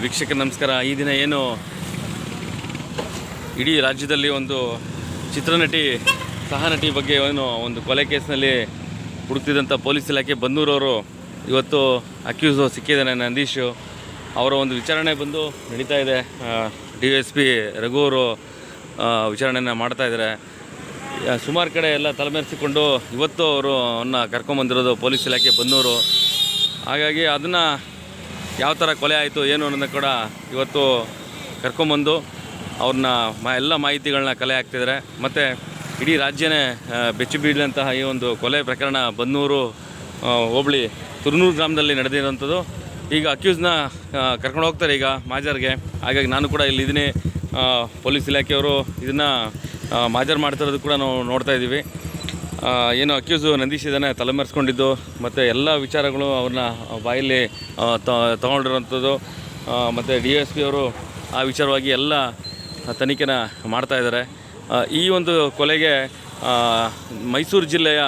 ವೀಕ್ಷಕ ನಮಸ್ಕಾರ. ಈ ದಿನ ಏನು ಇಡೀ ರಾಜ್ಯದಲ್ಲಿ ಒಂದು ಚಿತ್ರನಟಿ, ಸಹನಟಿ ಬಗ್ಗೆ ಏನು ಒಂದು ಕೊಲೆ ಕೇಸ್ನಲ್ಲಿ ಹುಡುಕ್ತಿದ್ದಂಥ ಪೊಲೀಸ್ ಇಲಾಖೆ ಬನ್ನೂರವರು ಇವತ್ತು ಅಕ್ಯೂಸು ಸಿಕ್ಕಿದ್ದಾನೆ ನಂದೀಶು ಅವರ ಒಂದು ವಿಚಾರಣೆ ಬಂದು ನಡೀತಾ ಇದೆ. ಡಿ ಎಸ್ ಪಿ ರಘು ಅವರು ವಿಚಾರಣೆಯನ್ನು ಮಾಡ್ತಾ ಇದ್ದಾರೆ. ಸುಮಾರು ಕಡೆ ಎಲ್ಲ ತಲೆಮರೆಸಿಕೊಂಡು ಇವತ್ತು ಅವರು ಅವನ್ನ ಕರ್ಕೊಂಬಂದಿರೋದು ಪೊಲೀಸ್ ಇಲಾಖೆ ಬನ್ನೂರು. ಹಾಗಾಗಿ ಅದನ್ನು ಯಾವ ಥರ ಕೊಲೆ ಆಯಿತು, ಏನು ಅನ್ನೋದನ್ನ ಕೂಡ ಇವತ್ತು ಕರ್ಕೊಂಬಂದು ಅವ್ರನ್ನ ಮಾ ಎಲ್ಲ ಮಾಹಿತಿಗಳನ್ನ ಕಲೆ ಹಾಕ್ತಿದ್ದಾರೆ ಮತ್ತು ಇಡೀ ರಾಜ್ಯನೇ ಬೆಚ್ಚು ಬೀಳಂತಹ ಈ ಒಂದು ಕೊಲೆ ಪ್ರಕರಣ ಬನ್ನೂರು ಹೋಬಳಿ ತುರ್ನೂರು ಗ್ರಾಮದಲ್ಲಿ ನಡೆದಿರೋಂಥದ್ದು ಈಗ ಅಕ್ಯೂಸ್ನ ಕರ್ಕೊಂಡು ಹೋಗ್ತಾರೆ ಈಗ ಮಾಜರ್ಗೆ. ಹಾಗಾಗಿ ನಾನು ಕೂಡ ಇಲ್ಲಿ ಇದನ್ನೇ ಪೊಲೀಸ್ ಇಲಾಖೆಯವರು ಇದನ್ನು ಮಾಜರ್ ಮಾಡ್ತಿರೋದು ಕೂಡ ನಾವು ನೋಡ್ತಾ ಇದ್ದೀವಿ ಏನು ಅಕ್ಯೂಸು ನಂದೀಶ್ ತಲೆಮರೆಸ್ಕೊಂಡಿದ್ದು ಮತ್ತು ಎಲ್ಲ ವಿಚಾರಗಳು ಅವ್ರನ್ನ ಬಾಯಲ್ಲಿ ತೊಗೊಂಡಿರೋಂಥದ್ದು ಮತ್ತು ಡಿ ಎಸ್ ಪಿ ಅವರು ಆ ವಿಚಾರವಾಗಿ ಎಲ್ಲ ತನಿಖೆನ ಮಾಡ್ತಾಯಿದ್ದಾರೆ ಈ ಒಂದು ಕೊಲೆಗೆ ಮೈಸೂರು ಜಿಲ್ಲೆಯ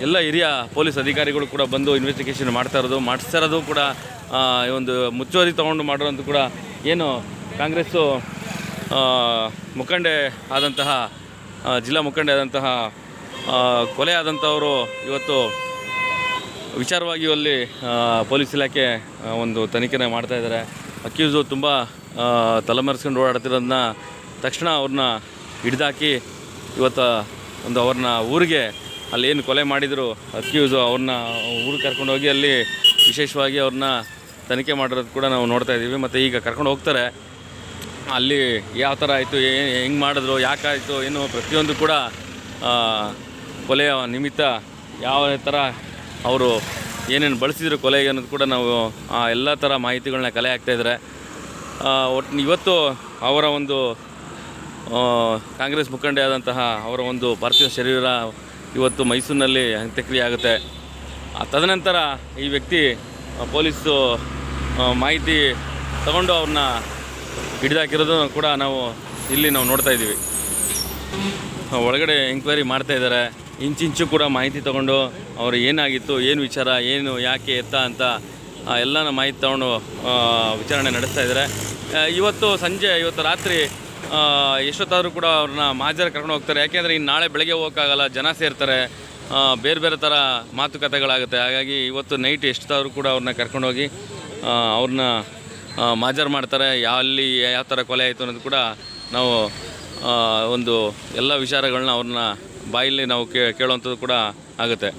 ಎಲ್ಲ ಹಿರಿಯ ಪೊಲೀಸ್ ಅಧಿಕಾರಿಗಳು ಕೂಡ ಬಂದು ಇನ್ವೆಸ್ಟಿಗೇಷನ್ ಮಾಡ್ತಾ ಇರೋದು, ಮಾಡಿಸ್ತಾ ಇರೋದು ಕೂಡ ಈ ಒಂದು ಮುಚ್ಚುವರಿ ತೊಗೊಂಡು ಮಾಡಿರೋದು ಕೂಡ ಏನು ಕಾಂಗ್ರೆಸ್ಸು ಮುಖಂಡೆ ಆದಂತಹ ಜಿಲ್ಲಾ ಮುಖಂಡೆ ಆದಂತಹ ಕೊಲೆ ಆದಂಥವರು ಇವತ್ತು ವಿಚಾರವಾಗಿ ಅಲ್ಲಿ ಪೊಲೀಸ್ ಇಲಾಖೆ ಒಂದು ತನಿಖೆನ ಮಾಡ್ತಾ ಇದ್ದಾರೆ. ಅಕ್ಯೂಸು ತುಂಬ ತಲೆಮರೆಸ್ಕೊಂಡು ಓಡಾಡ್ತಿರೋದನ್ನ ತಕ್ಷಣ ಅವ್ರನ್ನ ಹಿಡ್ದಾಕಿ ಇವತ್ತು ಒಂದು ಅವ್ರನ್ನ ಊರಿಗೆ ಅಲ್ಲಿ ಏನು ಕೊಲೆ ಮಾಡಿದರು, ಅಕ್ಯೂಸು ಅವ್ರನ್ನ ಊರಿಗೆ ಕರ್ಕೊಂಡು ಹೋಗಿ ಅಲ್ಲಿ ವಿಶೇಷವಾಗಿ ಅವ್ರನ್ನ ತನಿಖೆ ಮಾಡಿರೋದು ಕೂಡ ನಾವು ನೋಡ್ತಾ ಇದ್ದೀವಿ. ಮತ್ತು ಈಗ ಕರ್ಕೊಂಡು ಹೋಗ್ತಾರೆ. ಅಲ್ಲಿ ಯಾವ ಥರ ಆಯಿತು ಹೆಂಗೆ ಮಾಡಿದ್ರು, ಯಾಕಾಯಿತು, ಏನು ಪ್ರತಿಯೊಂದು ಕೂಡ ಕೊಲೆಯ ನಿಮಿತ್ತ ಯಾವ ಥರ ಅವರು ಏನೇನು ಬಳಸಿದ್ರು ಕೊಲೆಗೆ ಅನ್ನೋದು ಕೂಡ ನಾವು, ಆ, ಎಲ್ಲ ಥರ ಮಾಹಿತಿಗಳನ್ನ ಕಲೆ ಹಾಕ್ತಾಯಿದ್ದಾರೆ ಒಟ್ಟು ಇವತ್ತು ಅವರ ಒಂದು ಕಾಂಗ್ರೆಸ್ ಮುಖಂಡೆ ಆದಂತಹ ಅವರ ಒಂದು ಪಾರ್ಥಿವ ಶರೀರ ಇವತ್ತು ಮೈಸೂರಿನಲ್ಲಿ ಅಂತ್ಯಕ್ರಿಯೆ ಆಗುತ್ತೆ. ತದನಂತರ ಈ ವ್ಯಕ್ತಿ ಪೊಲೀಸು ಮಾಹಿತಿ ತಗೊಂಡು ಅವ್ರನ್ನ ಹಿಡಿದಾಕಿರೋದು ಕೂಡ ನಾವು ಇಲ್ಲಿ ನಾವು ನೋಡ್ತಾ ಇದ್ದೀವಿ. ಒಳಗಡೆ ಎಂಕ್ವೈರಿ ಮಾಡ್ತಾ ಇದ್ದಾರೆ. ಇಂಚಿಂಚು ಕೂಡ ಮಾಹಿತಿ ತೊಗೊಂಡು ಅವರು ಏನಾಗಿತ್ತು, ಏನು ವಿಚಾರ, ಏನು, ಯಾಕೆ ಎತ್ತ ಅಂತ ಎಲ್ಲನ ಮಾಹಿತಿ ತೊಗೊಂಡು ವಿಚಾರಣೆ ನಡೆಸ್ತಾ ಇದ್ದಾರೆ ಇವತ್ತು ಸಂಜೆ, ಇವತ್ತು ರಾತ್ರಿ ಎಷ್ಟೊತ್ತಾದರೂ ಕೂಡ ಅವ್ರನ್ನ ಮಾಜರ್ ಕರ್ಕೊಂಡು ಹೋಗ್ತಾರೆ. ಯಾಕೆಂದರೆ ಇನ್ನು ನಾಳೆ ಬೆಳಗ್ಗೆ ಹೋಗೋಕ್ಕಾಗಲ್ಲ, ಜನ ಸೇರ್ತಾರೆ. ಬೇರೆ ಬೇರೆ ಥರ ಮಾತುಕತೆಗಳಾಗುತ್ತೆ. ಹಾಗಾಗಿ ಇವತ್ತು ನೈಟ್ ಎಷ್ಟೊತ್ತಾದರೂ ಕೂಡ ಅವ್ರನ್ನ ಕರ್ಕೊಂಡೋಗಿ ಅವ್ರನ್ನ ಮಾಜರ್ ಮಾಡ್ತಾರೆ. ಯಾವ ಅಲ್ಲಿ ಯಾವ ಥರ ಕೊಲೆ ಆಯಿತು ಅನ್ನೋದು ಕೂಡ ನಾವು ಒಂದು ಎಲ್ಲ ವಿಚಾರಗಳನ್ನ ಅವ್ರನ್ನ ಬಾಯಲ್ಲಿ ನಾವು ಕೇಳುವಂಥದ್ದು ಕೂಡ ಆಗುತ್ತೆ.